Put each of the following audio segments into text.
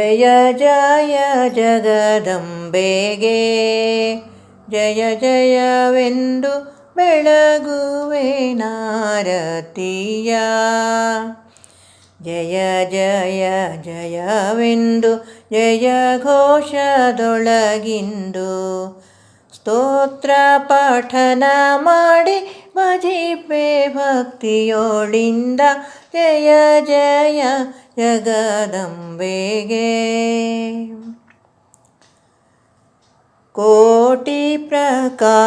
ಜಯ ಜಯ ಜಗದಂಬೆಗೆ ಜಯ ಜಯವೆಂದು ಬೆಳಗುವೆ ನಾರತಿಯ. ಜಯ ಜಯ ಜಯವೆಂದು ಜಯ ಘೋಷದೊಳಗಿಂದು ಸ್ತೋತ್ರ ಪಠನ ಮಾಡಿ ಭಜಿಪೆ ಭಕ್ತಿಯೋಳಿಂದ ಜಯ ಜಯ ಜಗದಂಬೆಗೆ ಕೋಟಿ ಪ್ರಕಾಶದಲ್ಲಿ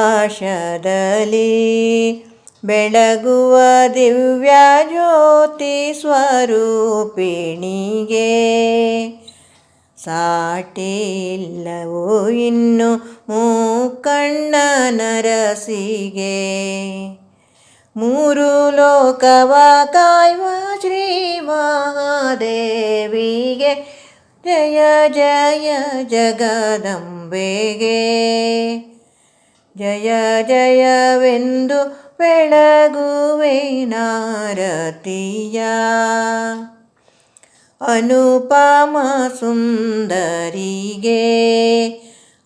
ಬೆಳಗುವ ದಿವ್ಯ ಜ್ಯೋತಿ ಸ್ವರೂಪಿಣಿಗೆ ಸಾಟಿ ಇಲ್ಲವೋ ಇನ್ನು ಮೂಕಣ್ಣ ನರಸಿಗೆ ಮೂರು ಲೋಕವ ಕಾಯುವ ಶ್ರೀ ಮಹಾದೇವಿಗೆ. ಜಯ ಜಯ, ಜಗದಂಬೆಗೆ. ಜಯ, ಜಯವೆಂದು ಬೆಳಗುವೆ ನಾರತಿಯ. ಅನುಪಮ ಸುಂದರಿಗೆ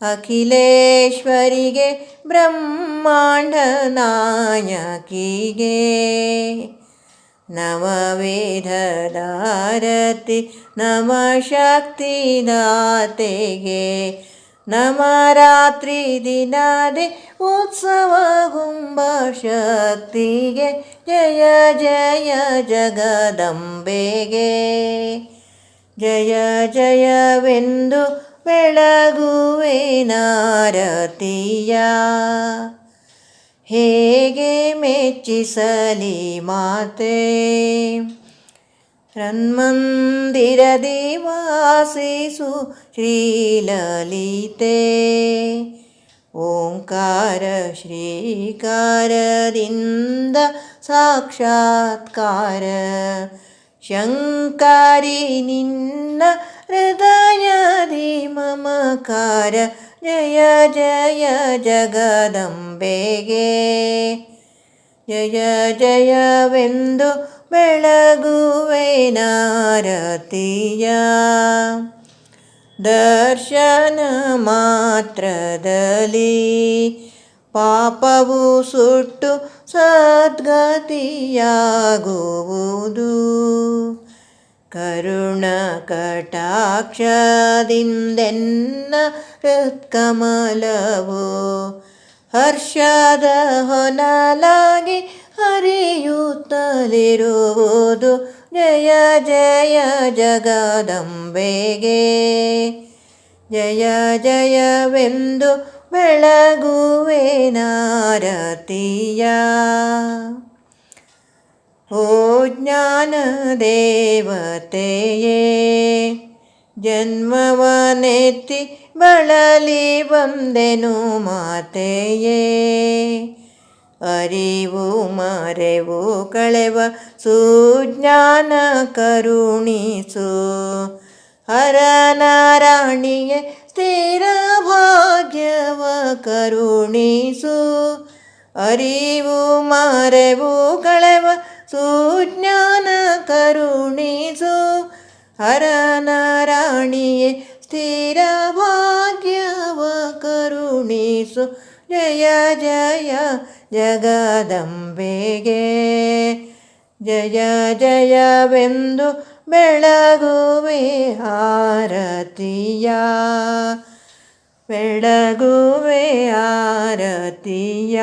ಅಖಿಲೇಶ್ವರಿಗೆ ಬ್ರಹ್ಮಾಂಡ ನಾಯಕಿಗೆ ನವವೇದದಾರತಿ ನಮ ಶಕ್ತಿದಾತೆಗೆ ನಮ ರಾತ್ರಿ ದಿನದೆ ಉತ್ಸವ ಗುಂಬ ಶಕ್ತಿಗೆ ಜಯ ಜಯ ಜಗದಂಬೆಗೆ. ಜಯ ಜಯವೆಂದು ಬೆಳಗುವೆ ನಾರತಿಯ. ಹೇಗೆ ಮೆಚ್ಚಿಸಲಿ ಮಾತೆ? रन्मन्दिरदेवासेषु श्रीललिते ओङ्कार श्रीकारदिन्द साक्षात्कार शङ्करि निन्न हृदयादि ममकार जय जय जगदम्बेगे जय जयवेन्दु ಜಯವೆಂದು ಬೆಳಗುವೆ ನಾರತಿಯ. ದರ್ಶನ ಮಾತ್ರದಲ್ಲಿ ಪಾಪವು ಸುಟ್ಟು ಸದ್ಗತಿಯಾಗುವುದು. ಕರುಣ ಕಟಾಕ್ಷದಿಂದೆನ್ನ ಹೃತ್ಕಮಲವು ಹರ್ಷದ ಹೊನಲಾಗಿ ಹರಿಯುತ್ತಲಿರುವುದು ಜಯ ಜಯ ಜಗದಂಬೆಗೆ. ಜಯ ಜಯವೆಂದು ಬೆಳಗುವೆ ನಾರತಿಯ. ಓ ಜ್ಞಾನ ದೇವತೆಯೇ, ಜನ್ಮವನೆತ್ತಿ ಬಳಲಿ ಬಂದೆನು ಮಾತೆಯೇ. ಅರಿವು ಮರೆವು ಕಳೆವ ಸುಜ್ಞಾನ ಕರುಣಿಸು. ಹರನಾರಾಣಿಯೇ ಸ್ಥಿರ ಭಾಗ್ಯವ ಕರುಣಿಸು. ಅರಿವು ಮರೆವು ಕಳೆವ ಸುಜ್ಞಾನ ಕರುಣಿಸು. ಹರನಾರಾಣಿಯೇ ಸ್ಥಿರ ಭಾಗ್ಯವ ಕರುಣಿಸು. ಜಯ ಜಯ ಜಗದಂಬೆಗೆ ಜಯ ಜಯವೆಂದು ಬೆಳಗುವೆ ಆರತಿಯ ಬೆಳಗುವೆ ಆರತಿಯ